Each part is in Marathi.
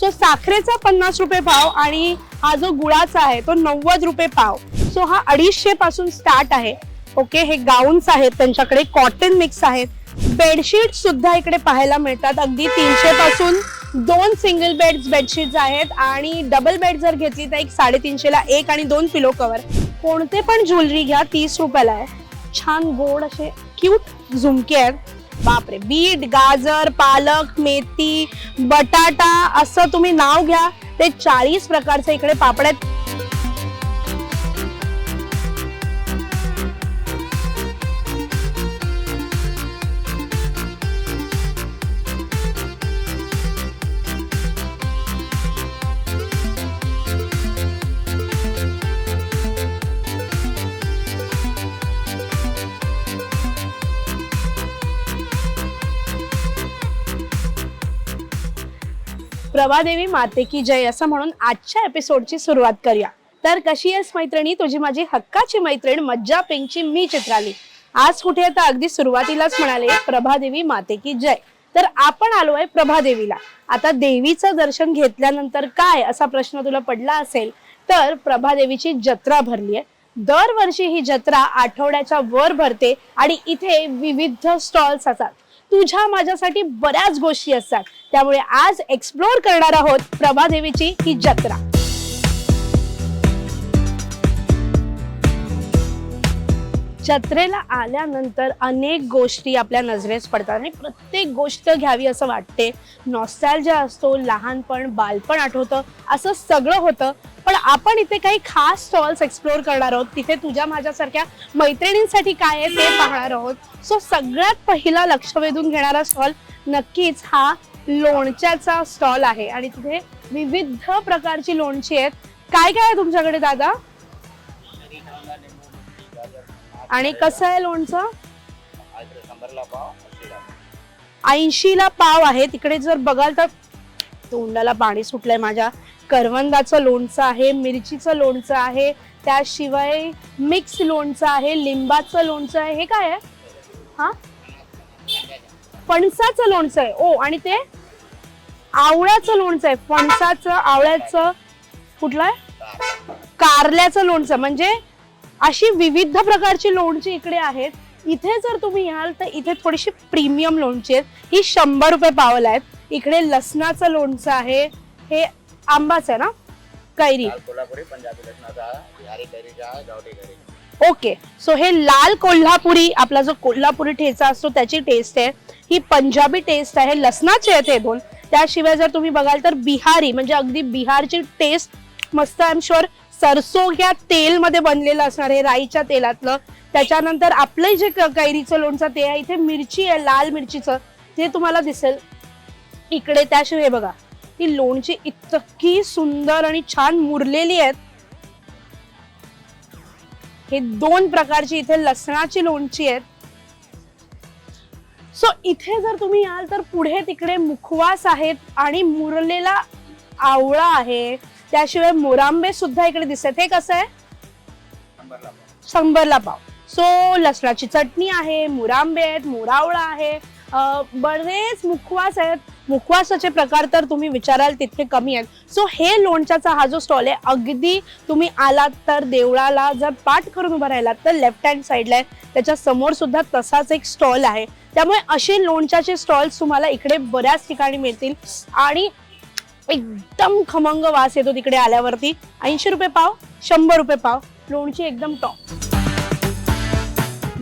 सो साखरेचा पन्नास रुपये पाव आणि हा जो गुळाचा आहे तो नव्वद रुपये पाव. सो हा अडीचशे पासून स्टार्ट आहे. ओके हे गाऊन्स आहेत त्यांच्याकडे कॉटन मिक्स आहेत. बेडशीट सुद्धा इकडे पाहायला मिळतात. अगदी तीनशे पासून दोन सिंगल बेड बेडशीट आहेत आणि डबल बेड जर घेतली तर एक साडेतीनशे ला एक आणि दोन पिलो कवर कोणते पण ज्वेलरी घ्या तीस रुपयाला आहे. छान गोड असे क्यूट झुमके आहेत. बापरे. बीट गाजर पालक मेथी बटाटा असं तुम्ही नाव घ्या. ते चाळीस प्रकारचे इकडे पापड आहेत. प्रभादेवी माते की जय असं म्हणून आजच्या एपिसोडची सुरुवात करूया. तर कशी आहेस मैत्रिणी? तुझी माझी हक्काची मैत्रीण मज्जा पिंकची मी चित्राली. आज कुठे आता अगदी सुरुवातीलाच म्हणाले प्रभादेवी माते की जय. तर आपण आलोय प्रभादेवीला. आता देवीचं दर्शन घेतल्यानंतर काय असा प्रश्न तुला पडला असेल तर प्रभादेवीची जत्रा भरली आहे. दरवर्षी ही जत्रा आठवड्याच्या वर भरते आणि इथे विविध स्टॉल्स असतात. तुझ्या माझ्यासाठी बऱ्याच गोष्टी असतात. त्यामुळे आज एक्सप्लोर करणार आहोत प्रभादेवीची ही जत्रा. जत्रेला आल्यानंतर अनेक गोष्टी आपल्या नजरेस पडतात आणि प्रत्येक गोष्ट घ्यावी असं वाटते. नॉस्टॅल्जिया असतो लहानपण बालपण आठवतं असं सगळं होतं. पण आपण इथे काही खास स्टॉल्स एक्सप्लोर करणार आहोत. तिथे तुझ्या माझ्यासारख्या मैत्रिणींसाठी काय आहे ते पाहणार आहोत. सो सगळ्यात पहिला लक्ष वेधून घेणारा स्टॉल नक्कीच हा लोणच्याचा स्टॉल आहे. आणि तिथे विविध प्रकारची लोणची आहेत. काय काय आहे तुमच्याकडे दादा? आणि कसं आहे लोणचं? ऐंशी ला पाव आहे. तिकडे जर बघाल तर तोंडाला पाणी सुटलंय माझ्या. करवंदाचं लोणचं आहे मिरचीचं लोणचं आहे त्याशिवाय मिक्स लोणचं आहे लिंबाचं लोणचं आहे. हे काय आहे? हा? फणसाचं लोणचं आहे. ओ आणि ते? आवळ्याचं लोणचं आहे. फणसाचं आवळ्याचं कुठलं आहे? कारल्याचं लोणचं म्हणजे अशी विविध प्रकारची लोणची इकडे आहेत. इथे जर तुम्ही याल तर इथे थोडीशी प्रीमियम लोणची आहेत. ही शंभर रुपये पावला आहेत. इकडे लसणाचं लोणचं आहे. हे आंबाच आहे ना? कैरी. आहे ओके. सो हे लाल कोल्हापुरी आपला जो कोल्हापुरी ठेचा असतो त्याची टेस्ट आहे. ही पंजाबी टेस्ट आहे. लसणाचे आहेत हे दोन. त्याशिवाय जर तुम्ही बघाल तर बिहारी म्हणजे अगदी बिहारची टेस्ट मस्त आय एम शुअर सरसो या तेलमध्ये बनलेलं असणार आहे राईच्या तेलातलं. त्याच्यानंतर आपलं जे कैरीचं लोणचं ते आहे इथे मिरची आहे लाल मिरचीचं. ते तुम्हाला दिसेल. इकडे त्याशिवाय बघा ती लोणची इतकी सुंदर आणि छान मुरलेली आहेत. हे दोन प्रकारची इथे लसणाची लोणची आहेत. सो इथे जर तुम्ही याल तर पुढे तिकडे मुखवास आहेत आणि मुरलेला आवळा आहे. त्याशिवाय मोरांबे सुद्धा इकडे दिसत हे कसं आहे? शंभरला पाव. सो लसणाची चटणी आहे मुरांबे आहेत मोरावळा आहे. बरेच मुखवास आहेत. मुखवासाचे प्रकार तर तुम्ही विचाराल तितके कमी आहेत. सो हे लोणच्याचा हा जो स्टॉल आहे अगदी तुम्ही आलात तर देवळाला जर पाठ करून उभा राहिलात तर लेफ्ट हँड साईडला आहे. त्याच्यासमोर सुद्धा तसाच एक स्टॉल आहे. त्यामुळे असे लोणच्याचे स्टॉल्स तुम्हाला इकडे बऱ्याच ठिकाणी मिळतील. आणि एकदम खमंग वास येतो तिकडे आल्यावरती. ऐंशी रुपये पाव शंभर रुपये पाव. लोणची एकदम टॉप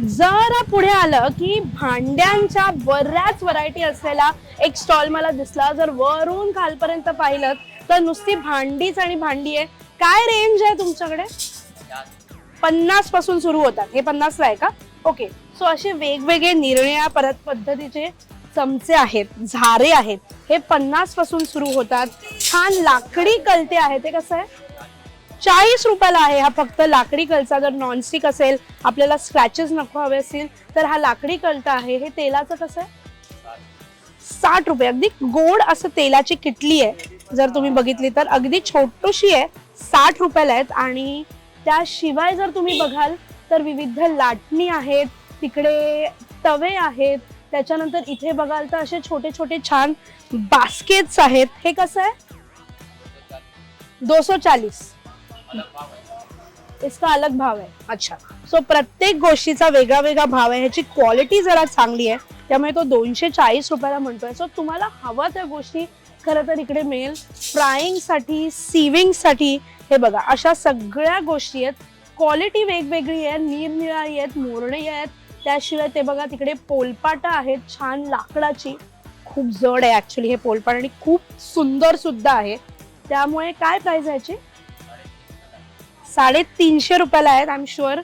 जरा पुढे आलं की भांड्यांच्या बऱ्याच व्हरायटी असलेला एक स्टॉल मला दिसला. जर वरून खालपर्यंत पाहिलं तर नुसती भांडीच आणि भांडी आहे. काय रेंज आहे तुमच्याकडे? पन्नासपासून सुरू होतात. हे पन्नासला आहे का? ओके सो असे वेगवेगळे निर्णया परत पद्धतीचे चमचे आहेत झारे आहेत. हे पन्नासपासून सुरू होतात. छान लाकडी कलते आहेत. ते कसं आहे? चाळीस रुपयाला आहे. हा फक्त लाकडी कलचा जर नॉनस्टिक असेल आपल्याला स्क्रॅचेस नको हवे असतील तर हा लाकडी कलता आहे. हे तेलाचं कसं आहे? साठ रुपये. अगदी गोड असं तेलाची किटली आहे. जर तुम्ही बघितली तर अगदी छोटीशी आहे. साठ रुपयाला आहेत. आणि त्याशिवाय जर तुम्ही बघाल तर विविध लाटणी आहेत तिकडे तवे आहेत. त्याच्यानंतर इथे बघाल तर असे छोटे छोटे छान बास्केट्स आहेत. हे कसं आहे? दो सौ चालीस इसका अलग भाव आहे. अच्छा. सो प्रत्येक गोष्टीचा वेगळा वेगळा भाव आहे. ह्याची क्वालिटी जरा चांगली आहे. त्यामुळे तो दोनशे चाळीस रुपयाला म्हणतोय. सो तुम्हाला हवा त्या गोष्टी खरं तर इकडे मिळेल. फ्राईंगसाठी सिविंगसाठी हे बघा. अशा सगळ्या गोष्टी आहेत. क्वालिटी वेगवेगळी आहे निरनिराळी आहेत मोरणी आहेत. त्याशिवाय ते बघा तिकडे पोलपाटा आहेत छान लाकडाची. खूप जड आहे ऍक्च्युली हे पोलपाट आणि खूप सुंदर सुद्धा आहे. त्यामुळे काय प्राइस आहे याची? साडेतीनशे रुपयाला आहेत आय एम शुअर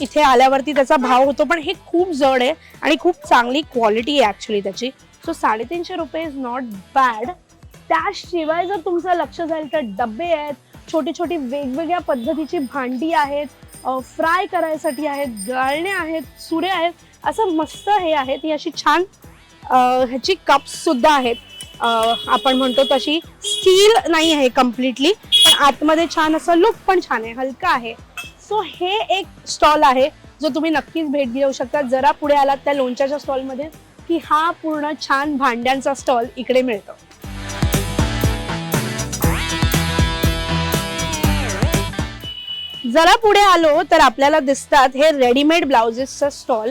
इथे आल्यावरती त्याचा भाव होतो पण हे खूप जड आहे आणि खूप चांगली क्वालिटी आहे ऍक्च्युली त्याची. सो साडेतीनशे रुपये इज नॉट बॅड त्याशिवाय जर तुमचं लक्ष जाईल तर डबे आहेत छोटी छोटी वेगवेगळ्या पद्धतीची भांडी आहेत फ्राय करायसाठी आहेत गाळणे आहेत सुरे आहेत असं मस्त हे आहेत. ही अशी छान ह्याची कप्स सुद्धा आहेत. आपण म्हणतो तशी स्टील नाही आहे कम्प्लिटली पण आतमध्ये छान असं लुक पण छान आहे हलका आहे. सो हे एक स्टॉल आहे जो तुम्ही नक्कीच भेट घेऊ शकता. जरा पुढे आलात त्या लोणच्याच्या स्टॉलमध्ये की हा पूर्ण छान भांड्यांचा स्टॉल इकडे मिळतो. जरा पुढे आलो तर आपल्याला दिसतात हे रेडीमेड ब्लाउजेसचा स्टॉल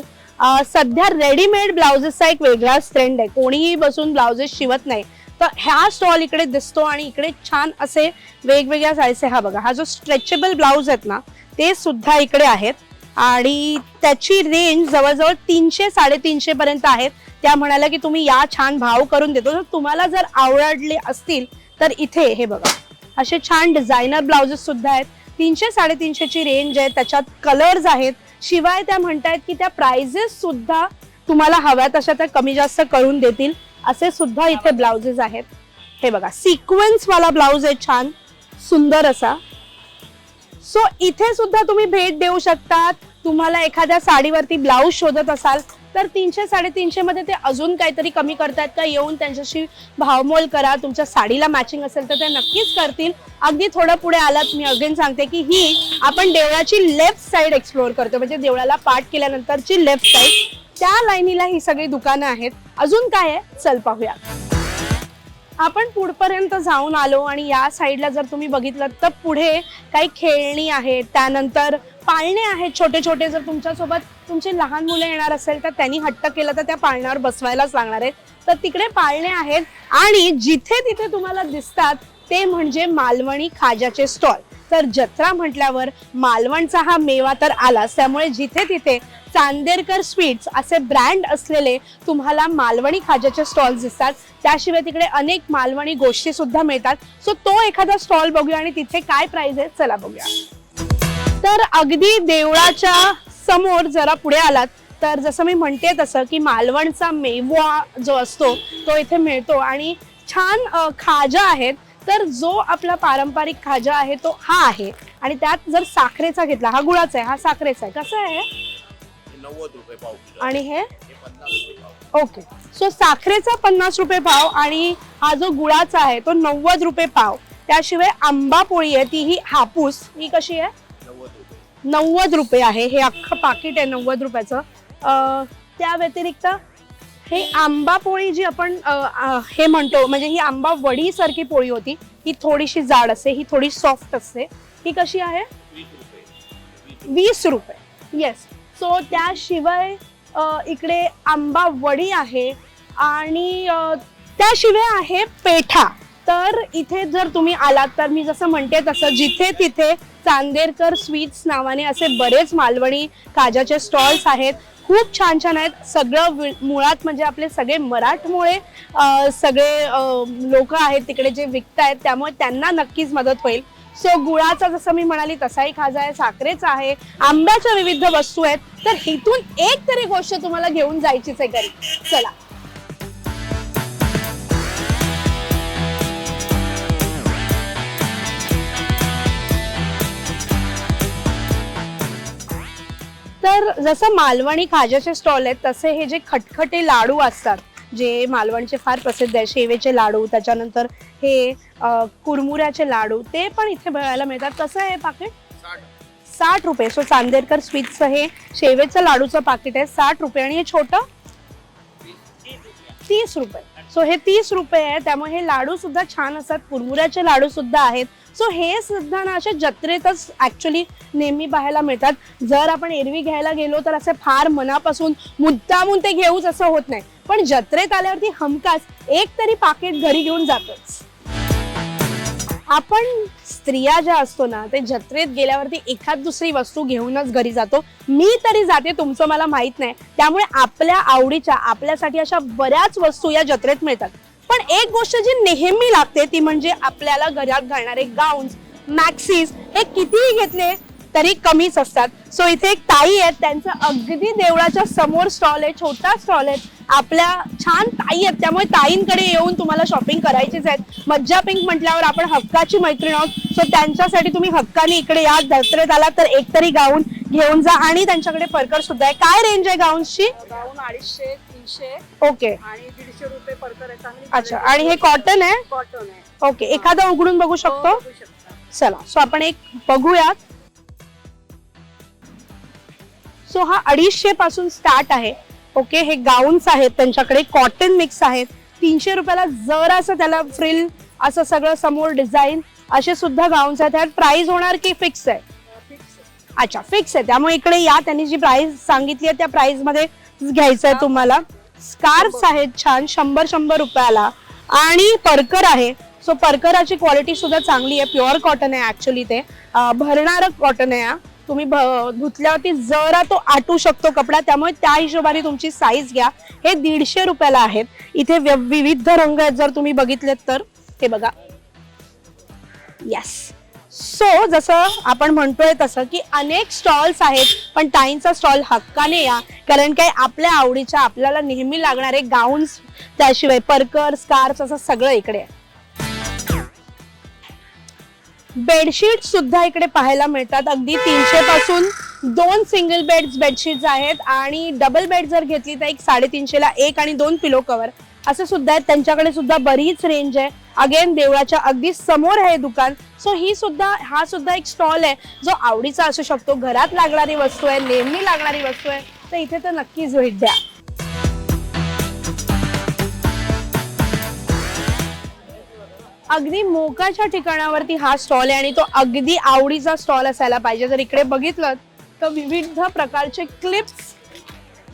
सध्या रेडीमेड ब्लाउजेसचा एक वेगळाच ट्रेंड आहे. कोणीही बसून ब्लाउजेस शिवत नाही. तर ह्या स्टॉल इकडे दिसतो आणि इकडे छान असे वेगवेगळ्या साईजचे हा बघा हा जो स्ट्रेचेबल ब्लाउज आहेत ना ते सुद्धा इकडे आहेत. आणि त्याची रेंज जवळजवळ तीनशे साडेतीनशे पर्यंत आहेत. त्या म्हणाल्या की तुम्ही या छान भाव करून देतो. तर तुम्हाला जर आवडले असतील तर इथे हे बघा असे छान डिझायनर ब्लाउजेस सुद्धा आहेत. तीनशे साडेतीनशेची रेंज आहे त्याच्यात कलर्स आहेत. शिवाय त्या म्हणतायत की त्या प्राइजेस सुद्धा तुम्हाला हव्या तशा त्या कमी जास्त करून देतील. असे सुद्धा इथे ब्लाउजेस आहेत. हे बघा सिक्वेन्स वाला ब्लाउज आहे छान सुंदर असा. सो इथे सुद्धा तुम्ही भेट देऊ शकतात. तुम्हाला एखाद्या साडीवरती ब्लाऊज शोधत असाल तर तीनशे साडेतीनशे मध्ये ते अजून काहीतरी कमी करतायत का? येऊन त्यांच्याशी भावमोल करा. तुमच्या साडीला मॅचिंग असेल तर ते नक्कीच करतील. अगदी थोडं पुढे आलात मी अगेन सांगते की ही आपण देवळाची लेफ्ट साईड एक्सप्लोअर करतो म्हणजे देवळाला पाठ केल्यानंतरची लेफ्ट साईड त्या लाईनीला ही सगळी दुकानं आहेत. अजून काय आहे? चल पाहूया. आपण पुढपर्यंत जाऊन आलो आणि या साईडला जर तुम्ही बघितलं तर पुढे काही खेळणी आहेत. त्यानंतर पाळणे आहेत छोटे छोटे. जर तुमच्यासोबत तुमची लहान मुलं येणार असेल तर त्यांनी हट्ट केलं तर त्या पाळण्यावर बसवायलाच लागणार आहेत. तर तिकडे पाळणे आहेत आणि जिथे तिथे तुम्हाला दिसतात ते म्हणजे मालवणी खाजाचे स्टॉल. तर जत्रा म्हटल्यावर मालवणचा हा मेवा तर आलाच. त्यामुळे जिथे तिथे चांदेरकर स्वीट्स असे ब्रँड असलेले तुम्हाला मालवणी खाज्याचे स्टॉल्स दिसतात. त्याशिवाय तिकडे अनेक मालवणी गोष्टी सुद्धा मिळतात. सो तो एखादा स्टॉल बघूया आणि तिथे काय प्राइस आहे चला बघूया. तर अगदी देवळाच्या समोर जरा पुढे आलात तर जसं मी म्हणते तसं की मालवणचा मेवा जो असतो तो इथे मिळतो. आणि छान खाजा आहेत तर जो आपला पारंपरिक खाजा आहे तो हा आहे. आणि त्यात जर साखरेचा घेतला हा गुळाचा आहे हा साखरेचा आहे. कसं आहे? नव्वद रुपये पाव किलो आणि हे? ओके. सो साखरेचा पन्नास रुपये पाव आणि हा जो गुळाचा आहे तो नव्वद रुपये पाव. त्याशिवाय आंबा पोळी आहे ती ही हापूस. ही कशी आहे? नव्वद रुपये आहे. हे अख्खं पाकिट आहे नव्वद रुपयाचं. त्या व्यतिरिक्त हे आंबा पोळी जी आपण हे म्हणतो म्हणजे ही आंबा वडीसारखी पोळी होती ही थोडीशी जाड असते ही थोडी सॉफ्ट असते. ही कशी आहे? वीस रुपये. येस सो त्याशिवाय इकडे आंबा वडी आहे आणि त्याशिवाय आहे पेठा. तर इथे जर तुम्ही आलात तर मी जसं म्हणते तसं जिथे तिथे चांदेरकर स्वीट्स नावाने असे बरेच मालवणी काजाचे स्टॉल्स आहेत. खूप छान छान आहेत. सगळं मुळात म्हणजे आपले सगळे मराठमोळे सगळे लोक आहेत तिकडे जे विकत आहेत त्यामुळे त्यांना नक्कीच मदत होईल. सो गुळाचा जसं मी म्हणाली तसाही खाजा आहे साखरेचा आहे आंब्याच्या विविध वस्तू आहेत. तर इथून एक तरी गोष्ट तुम्हाला घेऊन जायचीच आहे घरी. चला. तर जसं मालवणी खाज्याचे स्टॉल आहेत तसे हे जे खटखटे लाडू असतात जे मालवणचे फार प्रसिद्ध आहे शेवेचे लाडू त्याच्यानंतर हे कुरमुऱ्याचे लाडू ते पण इथे बघायला मिळतात. कसं आहे पाकिट साठ. रुपये. सो चांदेरकर स्वीट्सचं हे शेवेचं लाडूचं पाकिट आहे साठ रुपये. आणि हे छोटं? तीस रुपये. सो हे तीस रुपये आहे त्यामुळे हे लाडू सुद्धा छान असतात. कुरमुऱ्याचे लाडू सुद्धा आहेत. सो हे सुद्धा ना अशा जत्रेतच ऍक्च्युली नेहमी पाहायला मिळतात. जर आपण एरवी घ्यायला गेलो तर असे फार मनापासून मुद्दामून ते घेऊच असं होत नाही. पण जत्रेत आल्यावरती हमखास एक तरी पाकिट घरी घेऊन जातोच. आपण स्त्रिया ज्या असतो ना ते जत्रेत गेल्यावरती एखाद दुसरी वस्तू घेऊनच घरी जातो. मी तरी जाते तुमचं मला माहीत नाही. त्यामुळे आपल्या आवडीच्या आपल्यासाठी अशा बऱ्याच वस्तू या जत्रेत मिळतात. पण एक गोष्ट जी नेहमी लागते ती म्हणजे आपल्याला घरात घालणारे गाऊन्स मॅक्सीस हे कितीही घेतले तरी कमीच असतात. सो इथे एक ताई आहेत त्यांचं अगदी देवळाच्या समोर स्टॉल आहे छोटा स्टॉल आहे. आपल्या छान ताई आहेत त्यामुळे ताईंकडे येऊन तुम्हाला शॉपिंग करायचीच आहेत. मज्जा पिंक म्हटल्यावर आपण हक्काची मैत्रीण आहोत. सो त्यांच्यासाठी तुम्ही हक्काने इकडे या जत्रेत आला तर एक तरी गाऊन घेऊन जा आणि त्यांच्याकडे परकर सुद्धा आहे. काय रेंज आहे गाऊनची गाऊन अडीचशे तीनशे. ओके आणि दीडशे रुपये परकर आहे चांगली अच्छा आणि हे कॉटन आहे? कॉटन आहे. ओके एखादा उघडून बघू हो, शकतो? बघू शकता. चला सो आपण एक बघूयात. सो हा अडीचशे पासून स्टार्ट आहे. ओके हे गाऊन्स आहेत त्यांच्याकडे कॉटन मिक्स आहेत. तीनशे रुपयाला जर असं त्याला फ्रिल असं सगळं समोर डिझाईन असे सुद्धा गाऊन्स आहेत. त्यात प्राइस होणार की फिक्स आहे? अच्छा फिक्स आहे. त्यामुळे इकडे या त्यांनी जी प्राइस सांगितली आहे त्या प्राइसमध्ये घ्यायचं आहे तुम्हाला. स्कार्फ आहेत छान शंभर शंभर रुपयाला. आणि परकर आहे. सो परकराची क्वालिटी सुद्धा चांगली आहे. प्युअर कॉटन आहे ऍक्च्युली ते. भरणारं कॉटन आहे तुम्ही धुतल्यावरती जरा तो आटू शकतो कपडा त्यामुळे त्या हिशोबाने तुमची साईज घ्या. हे दीडशे रुपयाला आहेत. इथे विविध रंग आहेत जर तुम्ही बघितलेत तर. हे बघा. येस सो जसं आपण म्हणतोय तसं की अनेक स्टॉल्स आहेत पण ताईंचा स्टॉल हक्काने या. कारण काय आपल्या आवडीच्या आपल्याला नेहमी लागणारे गाऊन्स त्याशिवाय परकर स्कार्फ असं सगळं इकडे आहे. बेडशीट सुद्धा इकडे पाहायला मिळतात. अगदी तीनशे पासून दोन सिंगल बेड बेडशीट आहेत आणि डबल बेड जर घेतली तर एक साडेतीनशेला एक आणि दोन पिलो कव्हर असं सुद्धा आहेत. त्यांच्याकडे सुद्धा बरीच रेंज आहे. अगेन देवळाच्या अगदी समोर आहे दुकान. सो ही सुद्धा हा सुद्धा एक स्टॉल आहे. जो आवडीचा असू शकतो. घरात लागणारी वस्तू आहे. नेहमी लागणारी वस्तू आहे. तर इथे तर नक्कीच भेट द्या. अगदी मोकाच्या ठिकाणावरती हा स्टॉल आहे आणि तो अगदी आवडीचा स्टॉल असायला पाहिजे. जर इकडे बघितलं तर विविध प्रकारचे क्लिप्स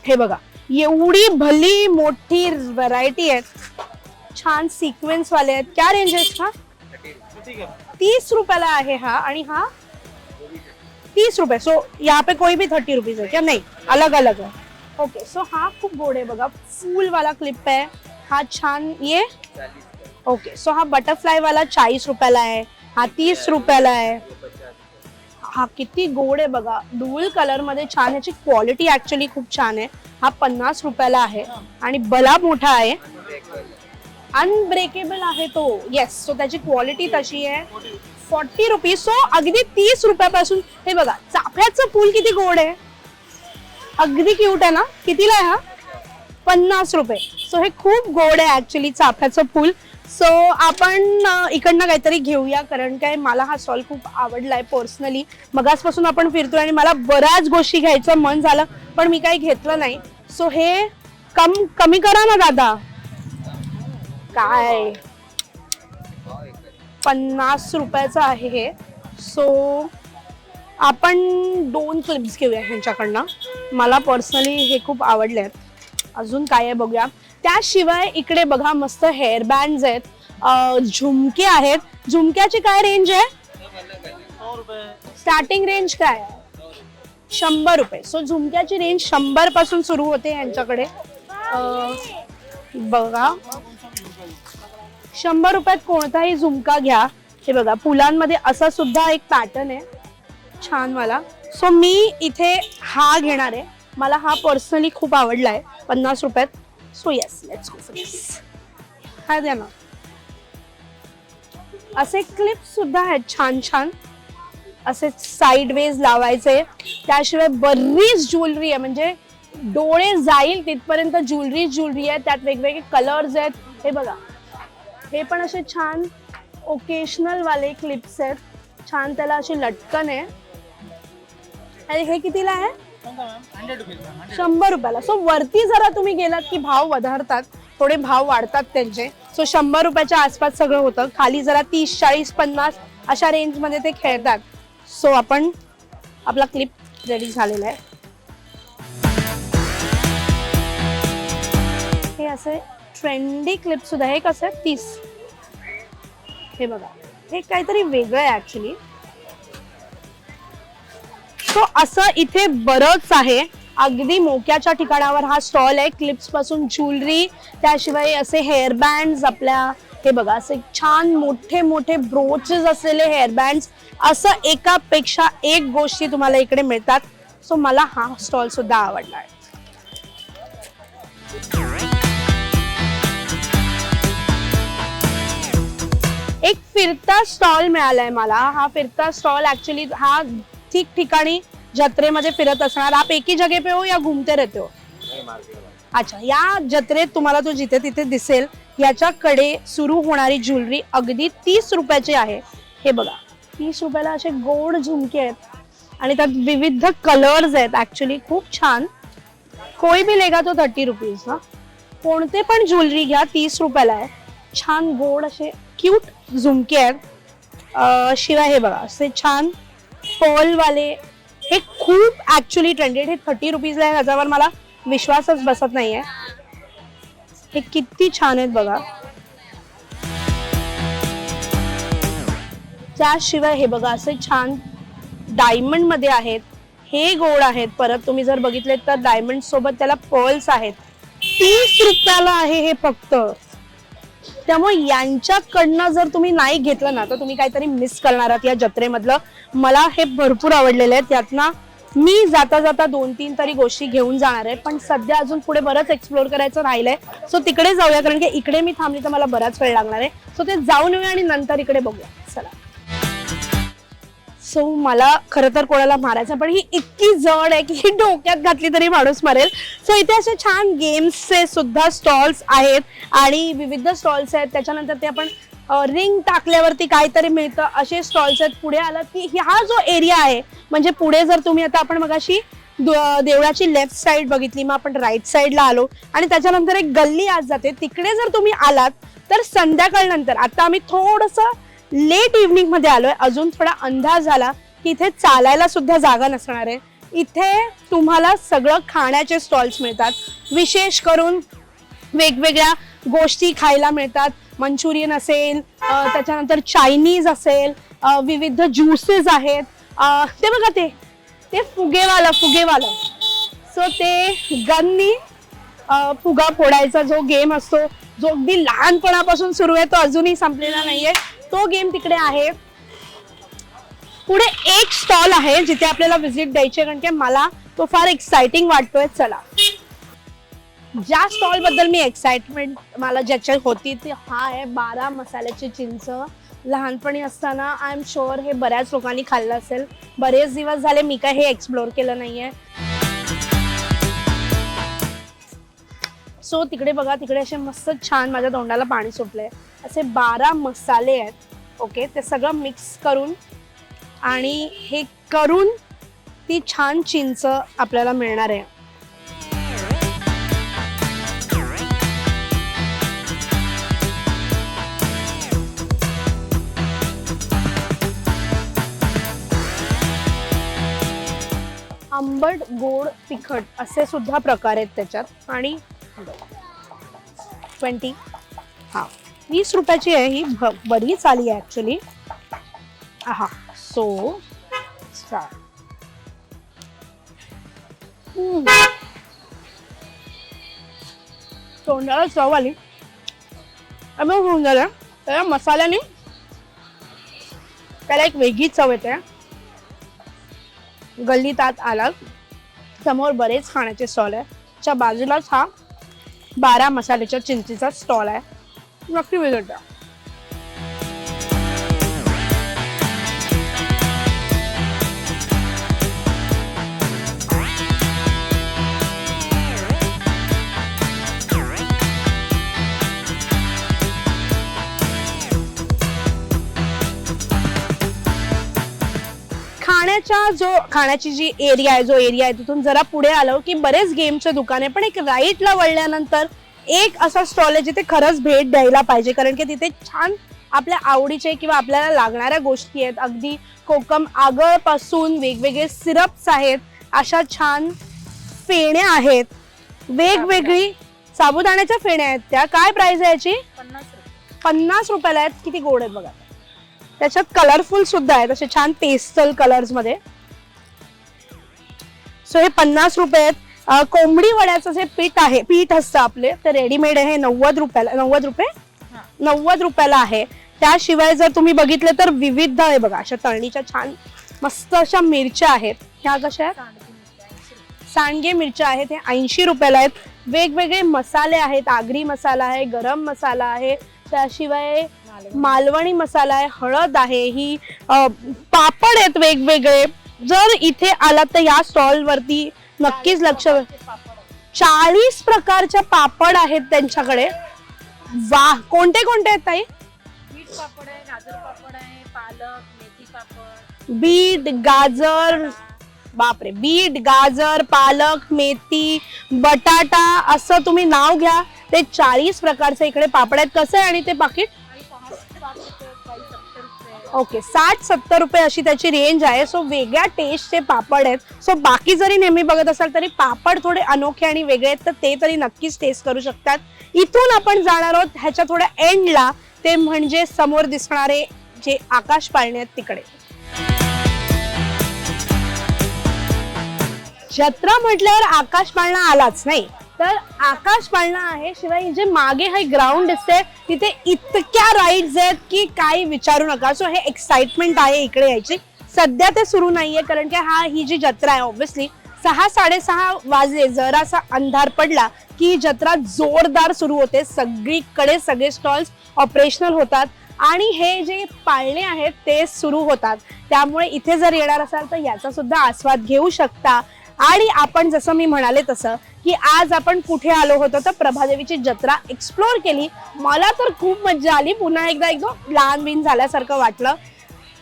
हे बघा. एवढी भली मोठी व्हरायटी आहेत. छान सिक्वेन्स वाले आहेत. क्या रेंज आहे हा तीस रुपयाला आहे हा आणि हा तीस रुपये. सो यहाँ पे कोई भी थर्टी रुपीज है क्या? नहीं. अलग अलग है ओके सो हा खूप गोड आहे बघा. फूल वाला क्लिप आहे. हा छान. ये ओके सो हा बटरफ्लाय वाला चाळीस रुपयाला आहे हा तीस रुपयाला आहे. हा किती गोड आहे बघा धूळ कलरमध्ये छान याची क्वालिटी ऍक्च्युली खूप छान आहे. हा पन्नास रुपयाला आहे आणि बला मोठा आहे. अनब्रेकेबल आहे तो. येस सो त्याची क्वालिटी तशी आहे. फॉर्टी रुपीज सो अगदी तीस रुपयापासून हे बघा चाफ्याचं फूल किती गोड आहे. अगदी क्यूट आहे ना? कितीला आहे हा? पन्नास रुपये. सो हे खूप गोड आहे ऍक्च्युली चाफ्याचं फूल. सो आपण इकडनं काहीतरी घेऊया कारण काय मला हा स्टॉल खूप आवडलाय पर्सनली मगासपासून आपण फिरतोय आणि मला बऱ्याच गोष्टी घ्यायचं मन झालं पण मी काही घेतलं नाही. सो हे कम कमी करा ना दादा. काय? पन्नास रुपयाचं आहे हे. सो आपण दोन क्लिप्स घेऊया ह्यांच्याकडनं. मला पर्सनली हे खूप आवडले आहेत अजून काय आहे बघूया. त्याशिवाय इकडे बघा मस्त हेअर बँड्स आहेत झुमके आहेत. झुमक्याची काय रेंज आहे? स्टार्टिंग रेंज काय आहे? शंभर रुपये. सो झुमक्याची रेंज शंभरपासून सुरू होते यांच्याकडे. बघा. शंभर रुपयात कोणताही झुमका घ्या. हे बघा फुलांमध्ये असा सुद्धा एक पॅटर्न आहे. छान वाला. सो मी इथे हा घेणार आहे. मला हा पर्सनली खूप आवडला आहे पन्नास रुपयात. So yes let's go for this हा द्या ना असे क्लिप्स सुद्धा आहेत छान छान. असे साईड वेज लावायचे. त्याशिवाय बरीच ज्वेलरी आहे. म्हणजे डोळे जाईल तिथपर्यंत ज्वेलरी ज्वेलरी आहे. त्यात वेगवेगळे कलर्स आहेत. हे बघा. हे पण असे छान ओकेशनल वाले क्लिप्स आहेत. छान त्याला अशी लटकन आहे. आणि हे कितीला आहे? शंभर रुपयाला. सो वरती जरा तुम्ही गेलात की भाव वधारतात थोडे भाव वाढतात त्यांचे. सो शंभर रुपयाच्या आसपास सगळं होतं. खाली जरा तीस चाळीस पन्नास अशा रेंजमध्ये ते खेळतात. सो आपण आपला क्लिप रेडी झालेला आहे. हे असे ट्रेंडी क्लिप सुद्धा हे कसं तीस. हे बघा. हे काहीतरी वेगळं आहे ऍक्च्युली सो असं इथे बरंच आहे. अगदी मोक्याच्या ठिकाणावर हा स्टॉल आहे. क्लिप्सपासून ज्वेलरी त्याशिवाय असे हेअर बँड्स आपल्या हे बघा असे छान मोठे मोठे ब्रोचेस असलेले हेअर बँड्स असं एकापेक्षा एक गोष्टी तुम्हाला इकडे मिळतात. सो मला हा स्टॉल सुद्धा आवडला आहे. एक फिरता स्टॉल मिळालाय मला. हा फिरता स्टॉल ऍक्च्युली हा ठिकठिकाणी जत्रेमध्ये फिरत असणार. आप एक जगह पे हो या घुमते रहते हो? अच्छा या जत्रेत तुम्हाला तो जिथे तिथे दिसेल याच्याकडे सुरू होणारी ज्वेलरी अगदी तीस रुपयाची आहे. हे बघा तीस रुपयाला असे गोड झुमके आहेत. आणि त्यात विविध कलर्स आहेत ऍक्च्युली खूप छान. कोई भी लेगा तो थर्टी रुपीज ना कोणते पण ज्वेलरी घ्या तीस रुपयाला आहे. छान गोड असे क्यूट झुमके आहेत. शिवाय हे बघा असे छान पर्लवाले हे खूप ॲक्च्युली ट्रेंडेड हे थर्टी रुपीजला आहे ह्याच्यावर मला विश्वासच बसत नाही आहे हे किती छान आहेत बघा. त्याशिवाय हे बघा असे छान डायमंडमध्ये आहेत. हे गोड आहेत. परत तुम्ही जर बघितले तर डायमंड सोबत त्याला पर्ल्स आहेत. तीस रुपयाला आहे हे फक्त. त्यामुळे यांच्याकडनं जर तुम्ही नाही घेतलं ना तर तुम्ही काहीतरी मिस करणार आहात या जत्रेमधलं. मला हे भरपूर आवडलेलं आहे. त्यातनं मी जाता जाता दोन तीन तरी गोष्टी घेऊन जाणार आहे. पण सध्या अजून पुढे बरंच एक्सप्लोर करायचं राहिलंय. सो तिकडे जाऊया कारण की इकडे मी थांबली तर मला बराच वेळ लागणार आहे. सो ते जाऊन येऊया आणि नंतर इकडे बघूया. चला. सो मला खरं तर कोणाला मारायचं पण ही इतकी जड आहे की ही डोक्यात घातली तरी माणूस मरेल. सो इथे असे छान गेम्सचे सुद्धा स्टॉल्स आहेत आणि विविध स्टॉल्स आहेत. त्याच्यानंतर ते आपण रिंग टाकल्यावरती काहीतरी मिळतं. असे स्टॉल्स आहेत. पुढे आलात की हा जो एरिया आहे म्हणजे पुढे जर तुम्ही आता आपण मग अशी देवळाची लेफ्ट साईड बघितली मग आपण राईट साईडला आलो आणि त्याच्यानंतर एक गल्ली आज जाते. तिकडे जर तुम्ही आलात तर संध्याकाळ नंतर आता आम्ही थोडंसं लेट इव्हनिंगमध्ये आलोय. अजून थोडा अंधार झाला की इथे चालायला सुद्धा जागा नसणार आहे. इथे तुम्हाला सगळं खाण्याचे स्टॉल्स मिळतात. विशेष करून वेगवेगळ्या गोष्टी खायला मिळतात. मंचुरियन असेल त्याच्यानंतर चायनीज असेल विविध ज्युसेस आहेत. ते बघा ते. ते फुगेवाला फुगेवाला. सो ते गननी फुगा फोडायचा जो गेम असतो जो अगदी लहानपणापासून सुरू आहे तो अजूनही संपलेला नाहीये. तो गेम तिकडे आहे. पुढे एक स्टॉल आहे जिथे आपल्याला व्हिजिट द्यायची कारण की मला तो फार एक्साइटिंग वाटतोय. चला. ज्या स्टॉलबद्दल मी एक्साइटमेंट मला ज्याच्या होती ती हा आहे बारा मसाल्याची चिंच. लहानपणी असताना आय एम शुअर हे बऱ्याच लोकांनी खाल्लं असेल. बरेच दिवस झाले मी काय हे एक्सप्लोर केलं नाहीये. सो तिकडे बघा तिकडे असे मस्त छान माझ्या तोंडाला पाणी सुटलंय. असे बारा मसाले आहेत ओके? ते सगळं मिक्स करून आणि हे करून ती छान चिंच आपल्याला मिळणार आहे. आंबट गोड तिखट असे सुद्धा प्रकार आहेत त्याच्यात. आणि ट्वेंटी हा. वीस रुपयाची आहे ही. बरीच आली आहे ऍक्च्युली हा सो तोंडाला चव आली. आणि होऊन झालं त्या मसाल्याने त्याला एक वेगळी चव येते. गल्लीत आत आला. समोर बरेच खाण्याचे स्टॉल आहे. च्या बाजूलाच हा बारा मसाल्याच्या चिंचेचा स्टॉल आहे. नक्की विजिट द्या. खाण्याच्या जो खाण्याची जी एरिया आहे जो एरिया आहे तिथून जरा पुढे आलो की बरेच गेमचे दुकान आहे पण एक राईटला वळल्यानंतर एक असा स्टॉल आहे जिथे खरंच भेट द्यायला पाहिजे. कारण की तिथे छान आपल्या आवडीचे किंवा आपल्याला लागणाऱ्या गोष्टी आहेत. अगदी कोकम आगळपासून वेगवेगळे सिरप्स आहेत. अशा छान फेण्या आहेत. वेगवेगळी साबुदाण्याच्या फेण्या आहेत त्या. काय प्राइस आहे याची? पन्नास रुपयाला आहेत. किती गोड आहेत बघा. त्याच्यात कलरफुल सुद्धा आहेत असे छान पेस्टल कलर्समध्ये. सो हे पन्नास रुपये आहेत. कोंबडी वड्याचं जे पीठ आहे पीठ असतं आपले ते रेडीमेड आहे. हे नव्वद रुपयाला नव्वद रुपये. नव्वद रुपयाला आहे. त्याशिवाय जर तुम्ही बघितलं तर विविध आहे बघा. अशा तळणीच्या छान मस्त अशा मिरच्या आहेत. ह्या कशा. सांडगे मिरच्या आहेत. हे ऐंशी रुपयाला आहेत. वेगवेगळे मसाले आहेत. आगरी मसाला आहे गरम मसाला आहे. त्याशिवाय मालवणी. मसाला आहे हळद आहे ही पापड आहेत वेगवेगळे. जर इथे आलात तर या स्टॉल वरती नक्कीच लक्ष. चाळीस प्रकारच्या पापड आहेत त्यांच्याकडे. वा कोणते कोणते आहेत ताई? बीट पापड आहे गाजर पापड आहे पालक मेथी पापड. बीट गाजर बापरे बीट गाजर पालक मेथी बटाटा असं तुम्ही नाव घ्या. ते चाळीस प्रकारचे इकडे पापड आहेत. कसं आहे आणि ते पाकिट? ओके साठ सत्तर रुपये अशी त्याची रेंज आहे. सो वेगळ्या टेस्टचे पापड आहेत. सो बाकी जरी नेहमी बघत असाल तरी पापड थोडे अनोखे आणि वेगळे आहेत तर ते तरी नक्कीच टेस्ट करू शकतात. इथून आपण जाणार आहोत ह्याच्या थोड्या एंडला ते म्हणजे समोर दिसणारे जे आकाश पाळणे आहेत तिकडे. जत्रा म्हटल्यावर आकाश पाळणा आलाच नाही. तर आकाश पाळणा आहे. शिवाय जे मागे हे ग्राउंड दिसते तिथे इतक्या राईड्स आहेत की काही विचारू नका. सो हे एक्साइटमेंट आहे इकडे यायची. सध्या ते सुरू नाहीये कारण की हा ही जी जत्रा आहे ऑब्व्हियसली सहा साडेसहा वाजले जरासा अंधार पडला की जत्रा जोरदार सुरू होते. सगळीकडे सगळे स्टॉल्स ऑपरेशनल होतात आणि हे जे पाळणे आहेत ते सुरू होतात. त्यामुळे इथे जर येणार असाल तर याचा सुद्धा आस्वाद घेऊ शकता. आणि आपण जसं मी म्हणाले तसं की आज आपण कुठे आलो होतो तर प्रभादेवीची जत्रा एक्सप्लोर केली. मला तर खूप मजा आली. पुन्हा एकदा एकदम लहान बिन झाल्यासारखं वाटलं.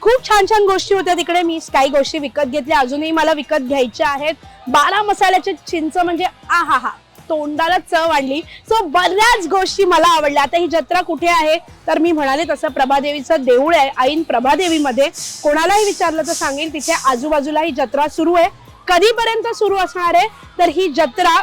खूप छान छान गोष्टी होत्या तिकडे. मी काही गोष्टी विकत घेतल्या. अजूनही मला विकत घ्यायच्या आहेत. बारा मसाल्याचे चिंच म्हणजे आ हा हा तोंडाला चव आणली. सो बऱ्याच गोष्टी मला आवडल्या. आता ही जत्रा कुठे आहे? तर मी म्हणाले तसं प्रभादेवीचं देऊळ आहे. ऐन प्रभादेवीमध्ये. कोणालाही विचारलं तर सांगेल तिथे आजूबाजूला ही जत्रा सुरू आहे. कधीपर्यंत सुरू असणार आहे? तर ही जत्रा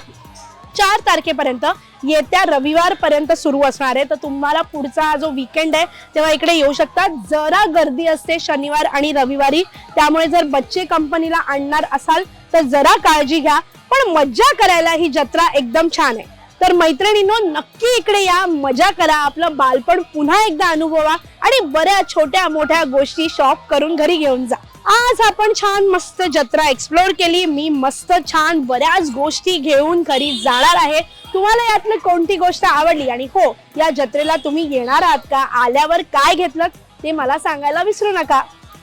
चार तारखेपर्यंत येत्या रविवारपर्यंत सुरू असणार आहे. तर तुम्हाला पुढचा हा जो विकेंड आहे तेव्हा इकडे येऊ शकता. जरा गर्दी असते शनिवार आणि रविवारी. त्यामुळे जर बच्चे कंपनीला आणणार असाल तर जरा काळजी घ्या. पण मज्जा करायला ही जत्रा एकदम छान आहे. तर मैत्रिणींनो नक्की इकडे या. मजा करा आपलं बालपण. पुन्हा एकदा अनुभवा आणि बऱ्या छोट्या मोठ्या गोष्टी शॉप करून घरी घेऊन जा. आज आपण छान मस्त जत्रा एक्सप्लोर केली. मी मस्त छान बऱ्याच गोष्टी घेऊन घरी जाणार आहे. तुम्हाला यातली कोणती गोष्ट आवडली? आणि हो या जत्रेला तुम्ही येणार आहात का? आल्यावर काय घेतलं? ते मला सांगायला विसरू नका.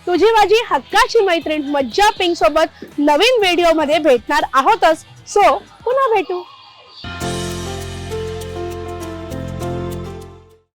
तुझी माझी हक्काची मैत्रीण मज्जा पिंक सोबत नवीन व्हिडिओमध्ये भेटणार आहोतच. सो पुन्हा भेटू.